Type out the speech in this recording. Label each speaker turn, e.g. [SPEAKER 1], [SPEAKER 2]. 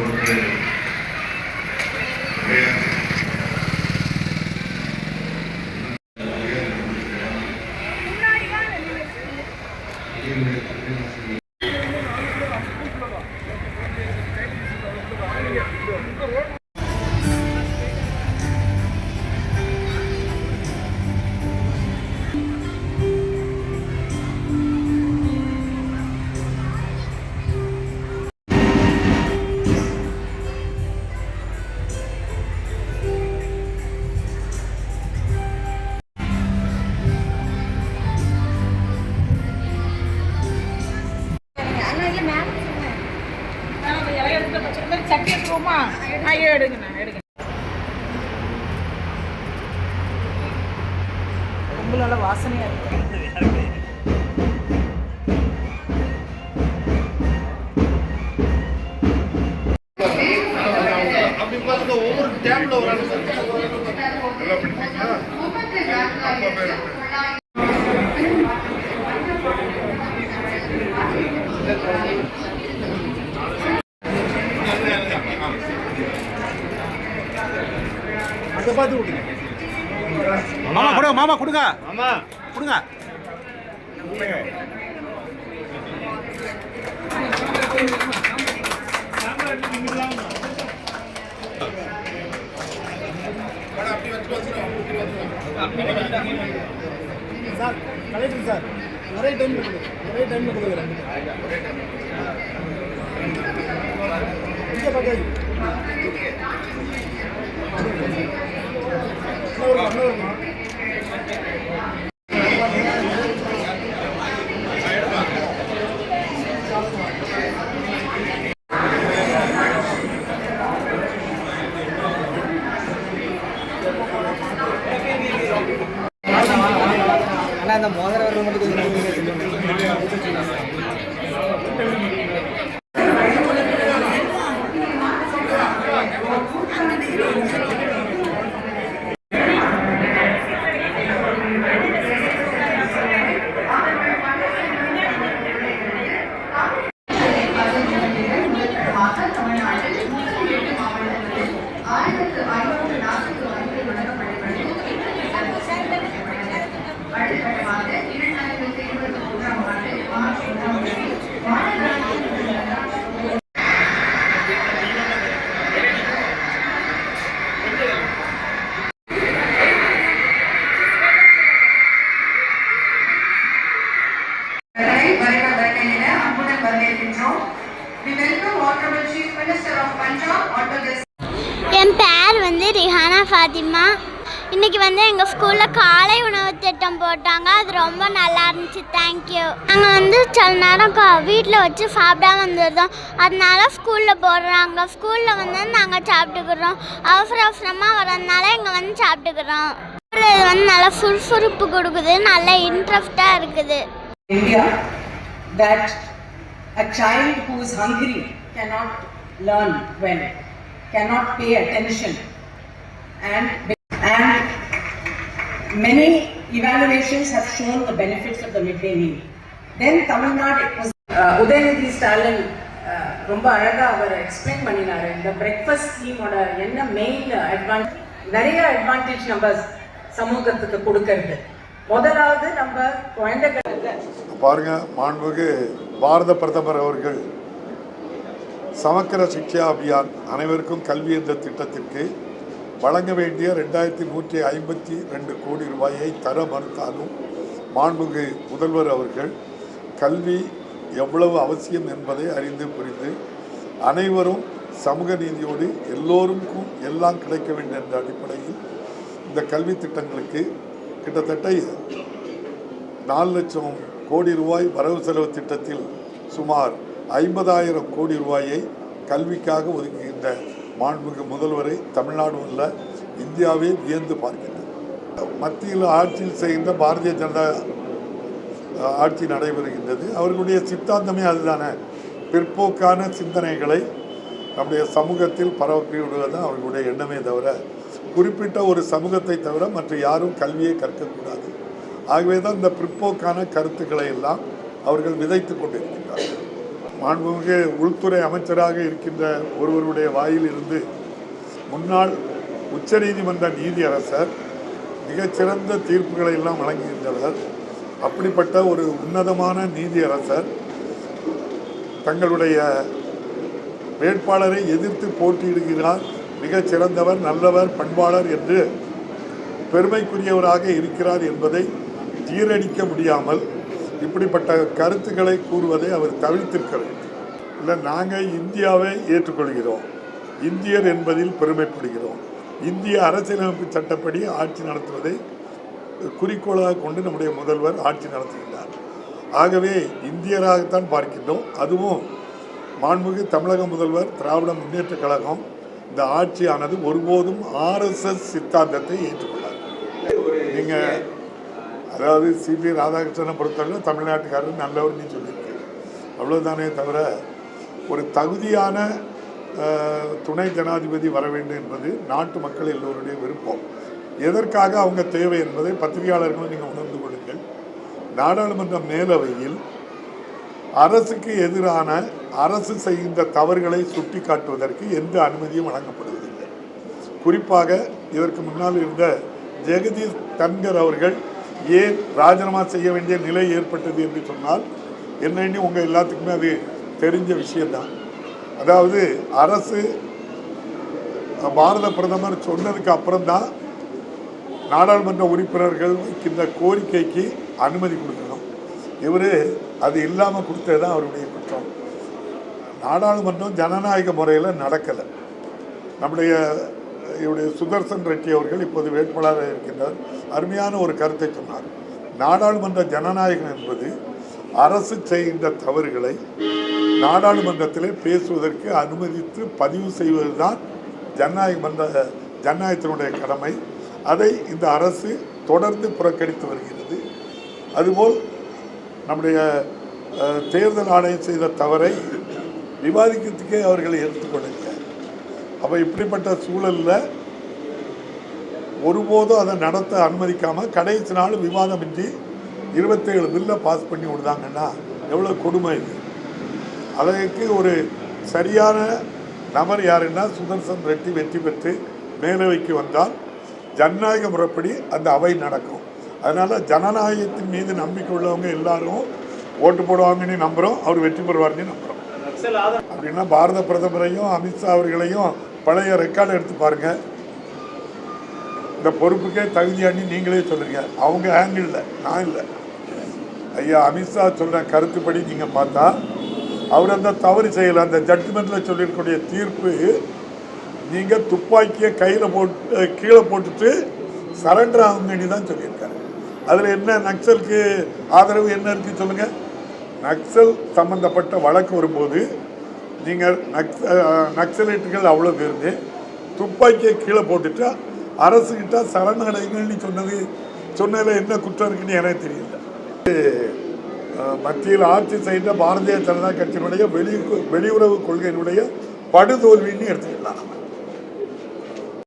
[SPEAKER 1] ஒன்று
[SPEAKER 2] ஐயோ எடுங்கண்ணா எடுங்க. ரொம்ப நல்ல வாசனையா இருக்கு.
[SPEAKER 3] மாமா கொடுங்க மாமா கொடுங்க.
[SPEAKER 1] ஆமா
[SPEAKER 3] கொடுங்க.
[SPEAKER 4] சார் கலெக்டர் சார் ஒரே கொடு ஒரே டைம்ல கொடுக்குறேன். இங்கே பக்கம். அண்ணா இந்த மோதிரம் வர்றது மட்டும் கொஞ்சம்
[SPEAKER 5] என்
[SPEAKER 6] பேர் வந்து ரிஹானா ஃபாத்திமா. இன்னைக்கு வந்து எங்கள் ஸ்கூலில் காலை உணவு திட்டம் போட்டாங்க. அது ரொம்ப நல்லா இருந்துச்சு. தேங்க்யூ நாங்கள் வந்து சில நேரம் கா வீட்டில் வச்சு சாப்பிடாம வந்துடுறோம் அதனால ஸ்கூலில் போடுறாங்க. ஸ்கூலில் வந்து நாங்கள் சாப்பிட்டுக்கிறோம். அவசர அவசரமாக வரதுனால இங்கே வந்து சாப்பிட்டுக்கிறோம். இது வந்து நல்லா சுறுசுறுப்பு கொடுக்குது. நல்ல இன்ட்ரெஸ்டாக இருக்குது.
[SPEAKER 7] A child who is hungry cannot learn well, cannot pay attention, and and many evaluations have shown the benefits of the midday meal. Then Tamil Nadu was uh, Udayanidhi Stalin ரொம்ப அழகாக அவர் எக்ஸ்பிளைன் பண்ணினாரு இந்த breakfast ஸ்கீமோட என்ன main advent நிறைய advantage நம்ம சமூகத்துக்கு கொடுக்கறது முதலாவது நம்ம குழந்தைகளுக்கு
[SPEAKER 1] பாருங்க மாண்புக்கு பாரத பிரதமர் அவர்கள் சமக்கர சிக்ஷா அபியான் அனைவருக்கும் கல்வி என்ற திட்டத்திற்கு வழங்க வேண்டிய ரெண்டாயிரத்தி நூற்றி ஐம்பத்தி ரெண்டு கோடி ரூபாயை தர மறுத்தாலும் மாண்புமிகு முதல்வர் அவர்கள் கல்வி எவ்வளவு அவசியம் என்பதை அறிந்து புரிந்து அனைவரும் சமூக நீதியோடு எல்லோருக்கும் எல்லாம் கிடைக்க வேண்டும் என்ற அடிப்படையில் இந்த கல்வி திட்டங்களுக்கு கிட்டத்தட்ட நாலு லட்சம் கோடி ரூபாய் வரவு செலவு திட்டத்தில் சுமார் ஐம்பதாயிரம் கோடி ரூபாயை கல்விக்காக ஒதுக்குகின்ற மாண்புமிகு முதல்வரை தமிழ்நாடு உள்ள இந்தியாவே வியந்து பார்க்கின்றது. மத்தியில் ஆட்சியில் செய்கின்ற பாரதிய ஜனதா ஆட்சி நடைபெறுகின்றது. அவர்களுடைய சித்தாந்தமே அதுதானே. பிற்போக்கான சிந்தனைகளை நம்முடைய சமூகத்தில் பரப்பி விடுவது அவர்களுடைய எண்ணமே தவிர குறிப்பிட்ட ஒரு சமூகத்தை தவிர மற்ற யாரும் கல்வியை கற்கக்கூடாது. ஆகவே தான் இந்த பிற்போக்கான கருத்துக்களை எல்லாம் அவர்கள் விதைத்து கொண்டிருக்கின்றார்கள். மாண்புமிகு உள்துறை அமைச்சராக இருக்கின்ற ஒருவருடைய வாயிலிருந்து முன்னாள் உச்சநீதிமன்ற நீதியரசர் மிகச்சிறந்த தீர்ப்புகளை எல்லாம் வழங்குகின்றவர் அப்படிப்பட்ட ஒரு உன்னதமான நீதியரசர் தங்களுடைய வேட்பாளரை எதிர்த்து போட்டியிடுகிறார் மிகச்சிறந்தவர் நல்லவர் பண்பாளர் என்று பெருமைக்குரியவராக இருக்கிறார் என்பதை ஜீரணிக்க முடியாமல் இப்படிப்பட்ட கருத்துக்களை கூறுவதை அவர் தவிர்த்திருக்க வேண்டும். இல்லை நாங்கள் இந்தியாவை ஏற்றுக்கொள்கிறோம். இந்தியர் என்பதில் பெருமைப்படுகிறோம். இந்திய அரசியலமைப்பு சட்டப்படி ஆட்சி நடத்துவதை குறிக்கோளாக கொண்டு நம்முடைய முதல்வர் ஆட்சி நடத்துகின்றார் ஆகவே இந்தியராகத்தான் பார்க்கின்றோம். அதுவும் மாண்புமிகு தமிழக முதல்வர் திராவிட முன்னேற்றக் கழகம் இந்த ஆட்சியானது ஒருபோதும் ஆர்எஸ்எஸ் சித்தாந்தத்தை ஏற்றுக்கொள்ளார் நீங்கள் அதாவது சிபி ராதாகிருஷ்ணனை பொறுத்தவரை தமிழ்நாட்டுக்காரர் நல்லவர்னு சொல்லியிருக்கு. அவ்வளோதானே தவிர ஒரு தகுதியான துணை ஜனாதிபதி வர வேண்டும் என்பது நாட்டு மக்கள் எல்லோருடைய விருப்பம். எதற்காக அவங்க தேவை என்பதை பத்திரிகையாளர்களும் நீங்கள் உணர்ந்து கொள்ளுங்கள். நாடாளுமன்ற மேலவையில் அரசுக்கு எதிரான அரசு செய்கின்ற தவறுகளை சுட்டி காட்டுவதற்கு எந்த அனுமதியும் வழங்கப்படுவதில்லை. குறிப்பாக இதற்கு முன்னால் இருந்த ஜெகதீஷ் தன்கர் அவர்கள் ஏன் ராஜினாமா செய்ய வேண்டிய நிலை ஏற்பட்டது என்று சொன்னால் என்னன்னு உங்கள் எல்லாத்துக்குமே அது தெரிஞ்ச விஷயம்தான். அதாவது அரசு பாரத பிரதமர் சொன்னதுக்கு அப்புறம்தான் நாடாளுமன்ற உறுப்பினர்கள் வைக்கின்ற கோரிக்கைக்கு அனுமதி கொடுக்கணும். இவர் அது இல்லாமல் கொடுத்தது தான் அவருடைய குற்றம். நாடாளுமன்றம் ஜனநாயக முறையில் நடக்கலை. நம்முடைய இவருடைய சுதர்சன் ரெட்டி அவர்கள் இப்போது வேட்பாளராக இருக்கின்றார். அருமையான ஒரு கருத்தை சொன்னார். நாடாளுமன்ற ஜனநாயகம் என்பது அரசு செய்கின்ற தவறுகளை நாடாளுமன்றத்திலே பேசுவதற்கு அனுமதித்து பதிவு செய்வதுதான் ஜனநாயக மன்ற ஜனநாயகத்தினுடைய கடமை. அதை இந்த அரசு தொடர்ந்து புறக்கணித்து வருகிறது. அதுபோல் நம்முடைய தேர்தல் ஆணையம் செய்த தவறை விவாதிக்கிறதுக்கே அவர்களை எடுத்துக்கொள்ளுங்க அப்போ இப்படிப்பட்ட சூழலில் ஒருபோதும் அதை நடத்த அனுமதிக்காமல் கடைசி நாள் விவாதமின்றி இருபத்தேழு பில்லை பாஸ் பண்ணி விடுதாங்கன்னா எவ்வளோ கொடுமை இது? அதற்கு ஒரு சரியான நபர் யாருன்னா சுதர்சன் ரெட்டி வெற்றி பெற்று மேலவைக்கு வந்தால் ஜனநாயக முறைப்படி அந்த அவை நடக்கும். அதனால் ஜனநாயகத்தின் மீது நம்பிக்கை உள்ளவங்க எல்லாரும் ஓட்டு போடுவாங்கன்னு நம்புகிறோம் அவர் வெற்றி பெறுவார்னு நம்புகிறோம் அப்படின்னா பாரத பிரதமரையும் அமித்ஷா அவர்களையும் பழைய ரெக்கார்டை எடுத்து பாருங்க. இந்த பொறுப்புக்கே தகுதியாண்டி நீங்களே சொல்லுங்க. அவங்க ஆங்கிளில் நான் இல்லை. ஐயா அமித்ஷா சொன்ன கருத்துப்படி நீங்கள் பார்த்தா அவர் அந்த தவறு செய்யலை. அந்த ஜட்ஜ்மெண்ட்டில் சொல்லியிருக்கக்கூடிய தீர்ப்பு நீங்கள் துப்பாக்கியை கையில் போட்டு கீழே போட்டுட்டு சரண்டர் ஆகுங்கன்னு தான் சொல்லியிருக்காரு. அதில் என்ன நக்சலுக்கு ஆதரவு என்ன இருக்குன்னு சொல்லுங்கள் நக்சல் சம்பந்தப்பட்ட வழக்கு வரும்போது நீங்கள் நக்ச நக்சலைட்டுகள் அவ்வளோ பேருந்து துப்பாக்கியை கீழே போட்டுட்டு அரசுகிட்ட சரணடைங்கள்னு சொன்னது சொன்னதில் என்ன குற்றம் இருக்குன்னு எனக்கு தெரியல. மத்தியில் ஆட்சி செய்த பாரதிய ஜனதா கட்சியினுடைய வெளி வெளியுறவு கொள்கையினுடைய படுதோல்வின்னு எடுத்துக்கலாம் நம்ம